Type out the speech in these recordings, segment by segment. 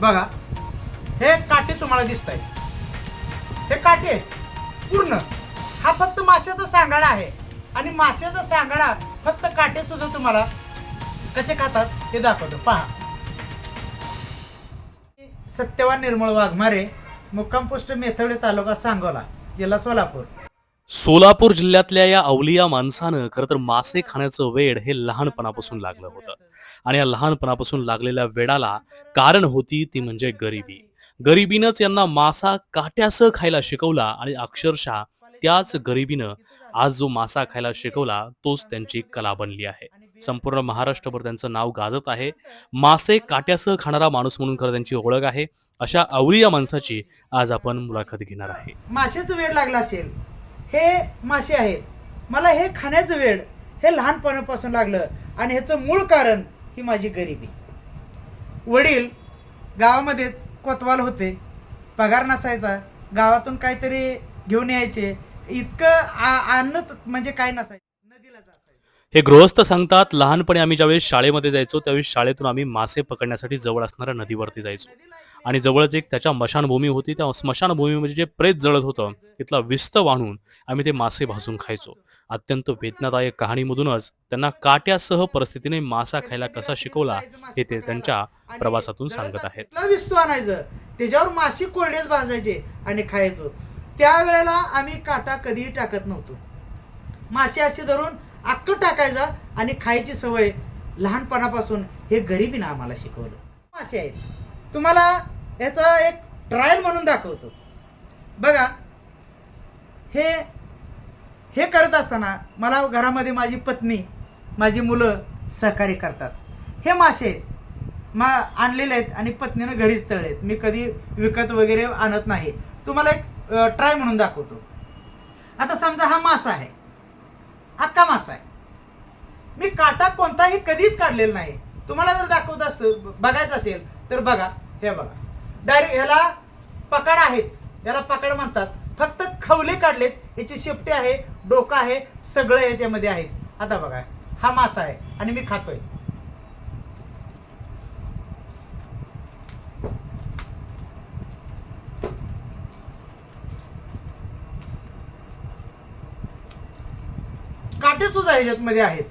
बघा हे काटे तुम्हाला दिसत आहेत हे काटे पूर्ण. हा फक्त माशाचा सांगाडा आहे. आणि माशाचा सांगाडा फक्त काटे सुद्धा तुम्हाला कसे खातात हे दाखवतो. पहा. सत्यवान निर्मळ वाघमारे मुक्काम पोस्ट मेथवडे तालुका सांगोला जिल्हा सोलापूर. सोलापूर जिल्ह्यातल्या या अवलिया माणसानं खरं तर मासे खाण्याचं वेड हे लहानपणापासून लागलं होतं. आणि या लहानपणापासून लागलेल्या वेडाला कारण होती ती म्हणजे गरिबी. गरिबीनंच यांना मासा काट्यासह खायला शिकवला आणि अक्षरशः त्याच गरिबीनं आज जो मासा खायला शिकवला तोच त्यांची कला बनली आहे. संपूर्ण महाराष्ट्रभर त्यांचं नाव गाजत आहे. मासे काट्यासह खाणारा माणूस म्हणून खरं त्यांची ओळख आहे. अशा अवलिया माणसाची आज आपण मुलाखत घेणार आहे. माशाचं वेळ लागला असेल हे मासे आहेत. मला हे खाण्याचं वेळ हे लहानपणापासून लागलं आणि ह्याचं मूळ कारण ही माझी गरिबी. वडील गावामध्येच कोतवाल होते. पगार नसायचा. गावातून काहीतरी घेऊन यायचे. इतकं आ- अन्नच म्हणजे काय नसायचं. हे गृहस्थ सांगतात लहानपणी आम्ही ज्यावेळेस शाळेमध्ये जायचो त्यावेळेस शाळेतून आम्ही मासे पकडण्यासाठी जवळ असणाऱ्या नदीवरती जायचो. आणि जवळच एक त्याच्या स्मशानभूमी होती. त्या स्मशानभूमीमध्ये म्हणजे जे प्रेत जळत होतं तिथला विस्त वाढून आम्ही ते मासे भाजून खायचो. अत्यंत वेदनादायक कहाणीमधूनच त्यांना काट्यासह परिस्थितीने मासा खायला कसा शिकवला हे ते त्यांच्या प्रवासातून सांगत आहेत. विस्त विस्तू आणायचं. त्याच्यावर मासे कोरडेच भाजायचे आणि खायचो. त्यावेळेला आम्ही काटा कधीही टाकत नव्हतो. मासे असे धरून अक्क टाकायचा आणि खायची सवय लहानपणापासून हे गरिबीनं आम्हाला शिकवलं. मासे आहेत तुम्हाला याचा एक ट्रायल म्हणून दाखवतो. बघा हे हे करत असताना मला घरामध्ये माझी पत्नी माझी मुलं सहकार्य करतात. हे मासे मा आणलेले आहेत आणि पत्नीनं घरीच तळलेत मी कधी विकत वगैरे आणत नाही. तुम्हाला एक ट्राय म्हणून दाखवतो. आता समजा हा मासा आहे. अख्खा मासा आहे. मी काटा कोणताही कधीच काढलेला नाही. तुम्हाला जर दाखवत असतं बघायचं असेल तर बघा हे बघा. डायरेक्ट ह्याला पकड आहेत. याला पकड म्हणतात. फक्त खवले काढलेत. याची शेपटी आहे डोकं आहे सगळं याच्यामध्ये आहेत आता बघा हा मासा आहे आणि मी खातोय. काटे सुद्धा ह्याच्यामध्ये आहेत.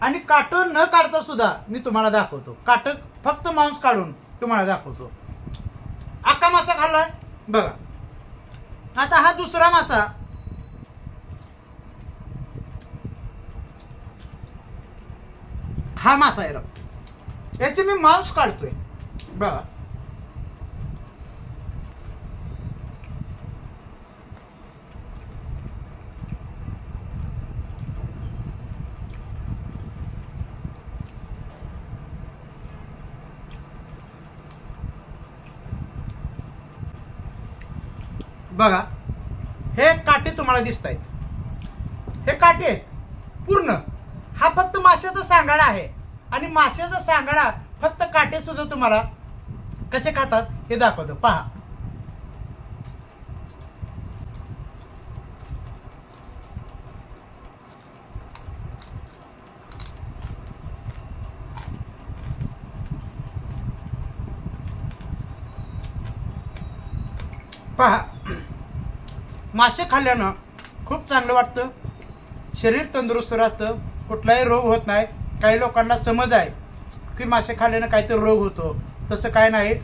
आणि काट न काढता सुद्धा मी तुम्हाला दाखवतो. काट फक्त मांस काढून तुम्हाला दाखवतो. अख्खा मासा खाल्लाय? बघा. आता हा दुसरा मासा. हा मासा आहे याचे मी मांस काढतोय. बघा. बघा हे काटे तुम्हाला दिसत आहेत हे काटे आहेत पूर्ण. हा फक्त माशाचा सांगाडा आहे. आणि माशाचा सांगाडा फक्त काटे सुद्धा तुम्हाला कसे खातात हे दाखवतो. पहा. पहा. मासे खाल्ल्यानं खूप चांगलं वाटतं. शरीर तंदुरुस्त राहतं. कुठलाही रोग होत नाही. काही लोकांना समज आहे की मासे खाल्ल्यानं काहीतरी रोग होतो. तसं काय नाही.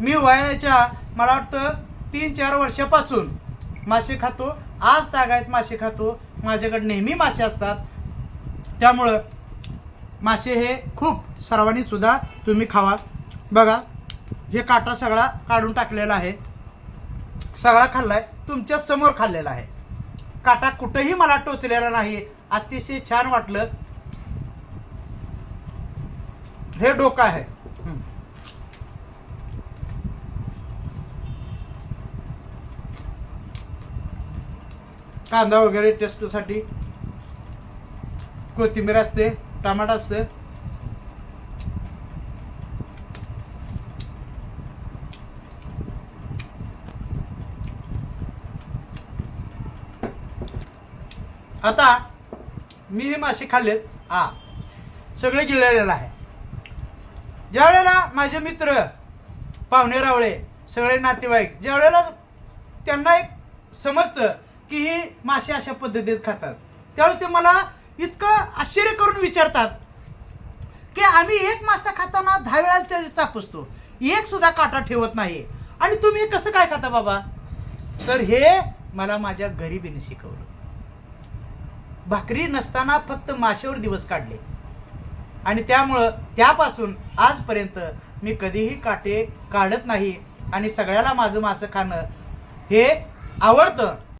मी वयाच्या मला वाटतं तीन चार वर्षापासून मासे खातो. आज तागायत मासे खातो. माझ्याकडे नेहमी मासे असतात. त्यामुळं मासे हे खूप सर्वांनीसुद्धा तुम्ही खावा. बघा हे काटा सगळा काढून टाकलेला आहे. सगळा खाल्लाय तुमच्यासमोर खाल्लेला आहे. काटा कुठेही मला टोचलेला नाही अतिशय छान वाटलं. हे डोकं आहे. कांदा वगैरे टेस्टसाठी कोथिंबीर असते टमाटा असते. आता मी हे मासे खाल्लेत. हा. सगळे गिळलेलं आहे. ज्यावेळेला माझे मित्र पाहुणे रावळे सगळे नातेवाईक ज्यावेळेला त्यांना एक समजतं की ही मासे अशा पद्धतीत खातात त्यावेळी ते मला इतकं आश्चर्य करून विचारतात की आम्ही एक मासा खाताना दहा वेळा त्याला चापसतो. एक सुद्धा काटा ठेवत नाही. आणि तुम्ही कसं काय खाता बाबा? तर हे मला माझ्या गरिबीने शिकवलं. भाकरी नसताना फक्त माशेवर दिवस काढले. आणि त्यामुळं त्यापासून आजपर्यंत मी कधीही काटे काढत नाही आणि सगळ्याला माझं मासं खाणं हे आवडतं.